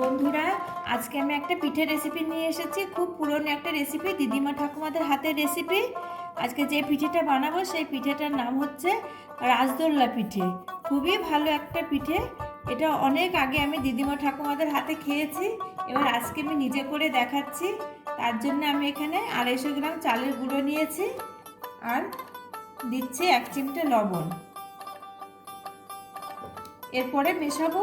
বন্ধুরা, আজকে আমি একটা পিঠের রেসিপি নিয়ে এসেছি। খুব পুরনো একটা রেসিপি দিদিমা ঠাকুমাদের হাতের রেসিপি আজকে যে পিঠেটা বানাবো, সেই পিঠেটার নাম হচ্ছে রাজদোল্লা পিঠে। খুবই ভালো একটা পিঠে। এটা অনেক আগে আমি দিদিমা ঠাকুমাদের হাতে খেয়েছি। এবার আজকে আমি নিজে করে দেখাচ্ছি। তার জন্য আমি এখানে আড়াইশো গ্রাম চালের গুঁড়ো নিয়েছি আর দিচ্ছি এক চিমটে লবণ। এরপরে মেশাবো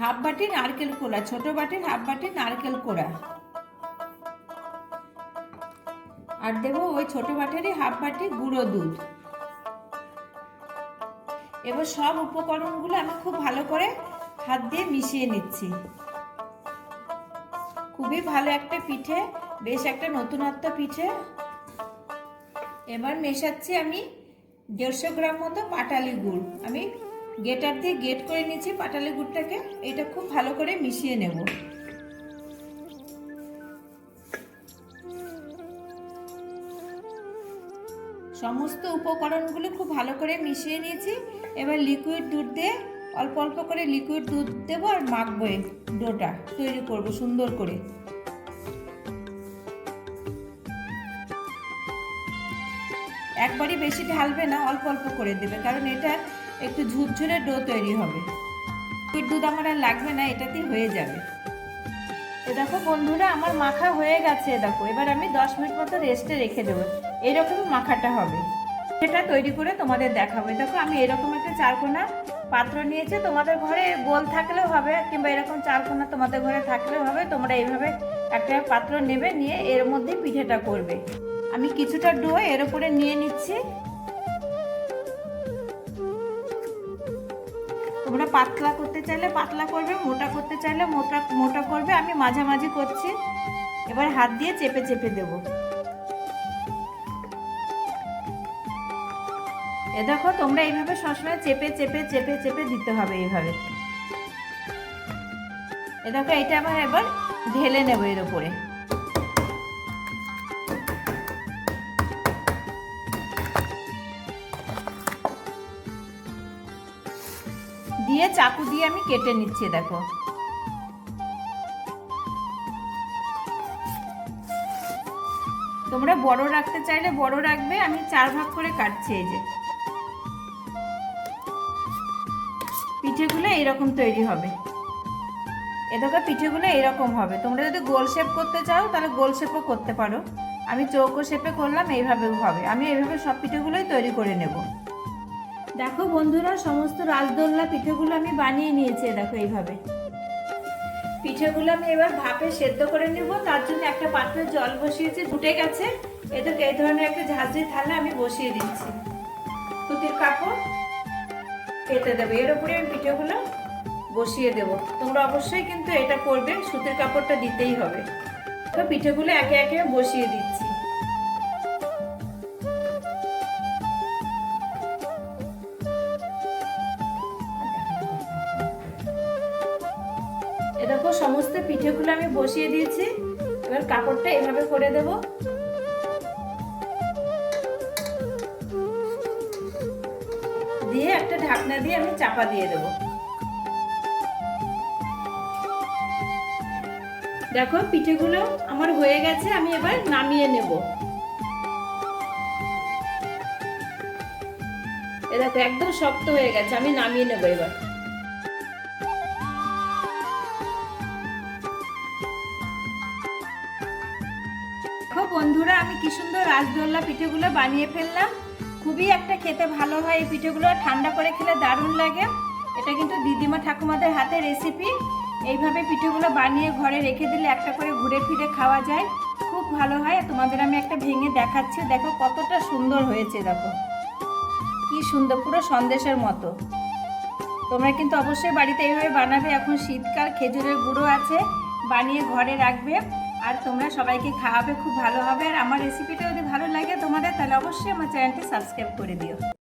হাফ বাটি নারকেল কোড়া, ছোট বাটির হাফ বাটি নারকেল কোড়া। আর দেবো ওই ছোট বাটিরই হাফ বাটি গুঁড়ো দুধ। এবার সব উপকরণগুলো আমি খুব ভালো করে হাত দিয়ে মিশিয়ে নিচ্ছি। খুবই ভালো একটা পিঠে, বেশ একটা নতুনত্ব পিঠে। এবার মেশাচ্ছি আমি দেড়শো গ্রাম মতো পাটালি গুড়। আমি গেটার দিয়ে গেট করে নিচ্ছি পাটালি গুড়টাকে এটা খুব ভালো করে মিশিয়ে নেব। সমস্ত উপকরণগুলো খুব ভালো করে মিশিয়ে নিয়েছি। এবার লিকুইড দুধ দিয়ে অল্প অল্প করে লিকুইড দুধ দেবো আর মাখবো ডোটা তৈরি করব সুন্দর করে। একবারই বেশি ঢালবে না, অল্প অল্প করে দেবে, কারণ এটা একটু ঝুরঝুরে ডো তৈরি হবে। দুধ আমার আর লাগবে না, এটাতেই হয়ে যাবে। এ দেখো বন্ধুরা, আমার মাখা হয়ে গেছে দেখো। এবার আমি দশ মিনিট মতো রেস্টে রেখে দেবো। এরকম মাখাটা হবে। সেটা তৈরি করে তোমাদের দেখাবো। দেখো, আমি এরকম একটা চারকোনা পাত্র নিয়েছি। তোমাদের ঘরে গোল থাকলেও হবে, কিংবা এরকম চারকোনা তোমাদের ঘরে থাকলেও হবে। তোমরা এইভাবে একটা পাত্র নেবে, নিয়ে এর মধ্যে পিঠেটা করবে। আমি কিছুটা ডো এর উপরে নিয়ে নিচ্ছি। তোমরা পাতলা করতে চাইলে পাতলা করবে, মোটা করতে চাইলে মোটা মোটা করবে। আমি মাঝামাঝি করছি। এবার হাত দিয়ে চেপে চেপে দেব। এ দেখো, তোমরা এইভাবে সবসময় চেপে চেপে চেপে চেপে দিতে হবে এইভাবে। এ দেখো, এটা আবার এবার ঢেলে নেব এর উপরে। দিয়ে চাকু দিয়ে আমি কেটে নিচ্ছি, দেখো। তোমরা বড় রাখতে চাইলে বড় রাখবে, আমি চার ভাগ করে কাটছি এই যে। পিঠেগুলো এইরকম তৈরি হবে। এদিকে পিঠেগুলো এইরকম হবে। তোমরা যদি গোল শেপ করতে চাও, তাহলে গোল শেপও করতে পারো। আমি চৌকো শেপে করলাম, এইভাবেও হবে। আমি এইভাবে সব পিঠেগুলোই তৈরি করে নেব। দেখো বন্ধুরা, সমস্ত রাজদোল্লা পিঠেগুলো আমি বানিয়ে নিয়েছি দেখো এইভাবে। পিঠেগুলো আমি এবার ভাপে সেদ্ধ করে নেব, তার জন্য একটা পাত্রে জল বসিয়েছি, ফুটে গেছে। এদেরকে এই ধরনের একটা ঝাঁঝরি থালা আমি বসিয়ে দিচ্ছি। সুতির কাপড় পেতে দেবো, এর উপরে আমি পিঠেগুলো বসিয়ে দেব। তোমরা অবশ্যই কিন্তু এটা করবে, সুতির কাপড়টা দিতেই হবে। তো পিঠেগুলো একে একে বসিয়ে দিচ্ছি। দেখো, সমস্ত পিঠেগুলো আমি বসিয়ে দিয়েছি। এবার কাপড়টা এভাবে করে দেব। দিয়ে একটা ঢাকনা দিয়ে আমি চাপা দিয়ে দেব। দেখো, পিঠেগুলো আমার হয়ে গেছে, আমি এবার নামিয়ে নেব। এ দেখো, একদম শক্ত হয়ে গেছে, আমি নামিয়ে নেব এবার। বন্ধুরা, আমি কি সুন্দর রাজদোল্লা পিঠেগুলো বানিয়ে ফেললাম। খুবই একটা খেতে ভালো হয় এই পিঠেগুলো ঠান্ডা করে খেলে দারুণ লাগে। এটা কিন্তু দিদিমা ঠাকুমাদের হাতে রেসিপি এইভাবে পিঠেগুলো বানিয়ে ঘরে রেখে দিলে একটা করে ঘুরে ফিরে খাওয়া যায়। খুব ভালো হয়। তোমাদের আমি একটা ভেঙে দেখাচ্ছি। দেখো কতটা সুন্দর হয়েছে, দেখো। কি সুন্দর, পুরো সন্দেশের মতো। তোমরা কিন্তু অবশ্যই বাড়িতে এইভাবে বানাবে। এখন শীতকাল, খেজুরের গুঁড়ো আছে, বানিয়ে ঘরে রাখবে। আর তোমরা সবাইকে খাওয়াবে, খুব ভালো হবে। আর আমার রেসিপিটা যদি ভালো লাগে তোমাদের, তাহলে অবশ্যই আমার চ্যানেলটি সাবস্ক্রাইব করে দিও।